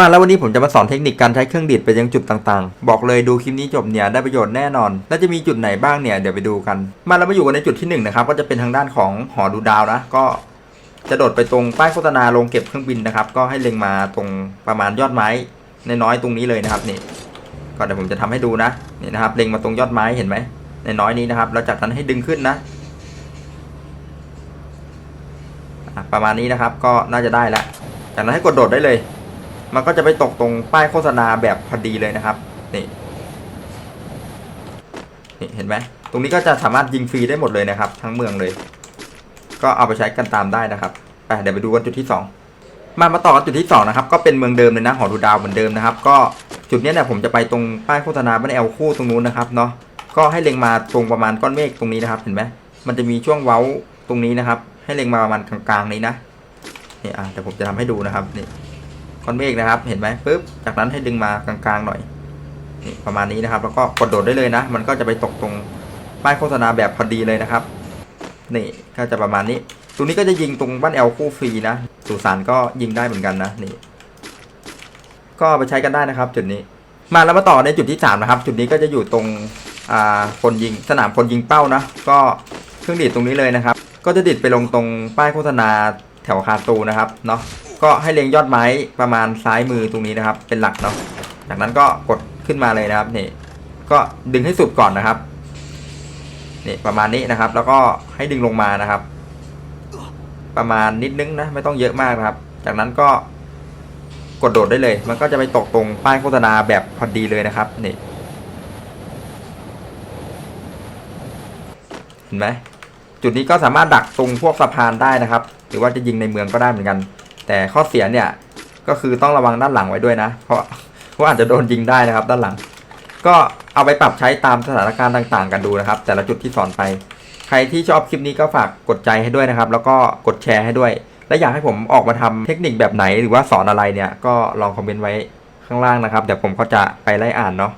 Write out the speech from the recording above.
มาแล้ววันนี้ผมจะมาสอนเทคนิคการใช้เครื่องดีดไปยังจุดต่างๆ บอกเลยดูคลิปนี้จบเนี่ยได้ประโยชน์แน่นอน แล้วจะมีจุดไหนบ้างเนี่ยเดี๋ยวไปดูกัน มาแล้วมาอยู่กันในจุดที่หนึ่งนะครับก็จะเป็นทางด้านของหอดูดาวนะก็จะโดดไปตรงป้ายโฆษณาลงเก็บเครื่องบินนะครับ ก็ให้เล็งมาตรงประมาณยอดไม้นน้อยตรงนี้เลยนะครับนี่ก็เดี๋ยวผมจะทำให้ดูนะนี่นะครับเล็งมาตรงยอดไม้เห็นไหมในน้อยนี้นะครับแล้วจากนั้นให้ดึงขึ้นนะอะประมาณนี้นะครับก็น่าจะได้แล้วจากนั้นให้กดโดดได้เลย มันก็จะไปตกตรงป้ายโฆษณาแบบพอดีเลยนะครับ นี่นี่เห็นไหมตรงนี้ก็จะสามารถยิงฟรีได้หมดเลยนะครับ ทั้งเมืองเลย ก็เอาไปใช้กันตามได้นะครับไปเดี๋ยวไปดูกันจุดที่สองมามาต่อกันจุดที่สองนะครับ ก็เป็นเมืองเดิมเลยนะหอดูดาวเหมือนเดิมนะครับ ก็จุดนี้เนี่ยผมจะไปตรงป้ายโฆษณาบ้านแอลคู่ตรงนู้นนะครับเนาะก็ให้เล็งมาตรงประมาณก้อนเมฆตรงนี้นะครับ เห็นไหมมันจะมีช่วงเว้าตรงนี้นะครับ ให้เล็งมาประมาณกลางๆนี้นะนี่อะเดี๋ยวผมจะทำให้ดูนะครับนี่ อนเมฆนะครับเห็นไหมปุ๊บจากนั้นให้ดึงมากลางๆหน่อยนี่ประมาณนี้นะครับ แล้วก็กดโดดได้เลยนะ มันก็จะไปตกตรงป้ายโฆษณาแบบพอดีเลยนะครับ นี่ก็จะประมาณนี้ ตรงนี้ก็จะยิงตรงบ้านแอลคู่ฟรีนะสุสานก็ยิงได้เหมือนกันนะนี่ ก็ไปใช้กันได้นะครับ จุดนี้ มาแล้วมาต่อในจุดที่สามนะครับ จุดนี้ก็จะอยู่ตรงอ่าคนยิงสนามคนยิงเป้านะ ก็เครื่องดีดตรงนี้เลยนะครับ ก็จะดิดไปลงตรงป้ายโฆษณาแถวคาตูนะครับเนาะ ก็ให้เล็งยอดไม้ประมาณซ้ายมือตรงนี้นะครับ เป็นหลักเนาะจากนั้นก็กดขึ้นมาเลยนะครับนี่ก็ดึงให้สุดก่อนนะครับนี่ประมาณนี้นะครับ แล้วก็ให้ดึงลงมานะครับ ประมาณนิดนึงนะ ไม่ต้องเยอะมากนะครับ จากนั้นก็กดโดดได้เลย มันก็จะไปตกตรงป้ายโฆษณาแบบพอดีเลยนะครับนี่เห็นไหมจุดนี้ก็สามารถดักตรงพวกสะพานได้นะครับ หรือว่าจะยิงในเมืองก็ได้เหมือนกัน แต่ข้อเสียเนี่ยก็คือต้องระวังด้านหลังไว้ด้วยนะ เพราะเพราอาจจะโดนยิงได้นะครับ ด้านหลัง ก็เอาไปปรับใช้ตามสถานการณ์ต่าง ๆ กันดูนะครับ แต่ละจุดที่สอนไป ใครที่ชอบคลิปนี้ก็ฝากกดใจให้ด้วยนะครับ แล้วก็กดแชร์ให้ด้วย และอยากให้ผมออกมาทำเทคนิคแบบไหนหรือว่าสอนอะไรเนี่ยก็ลองคอมเมนต์ไว้ข้างล่างนะครับเดี๋ยวผมก็จะไปไล่อ่านเนาะ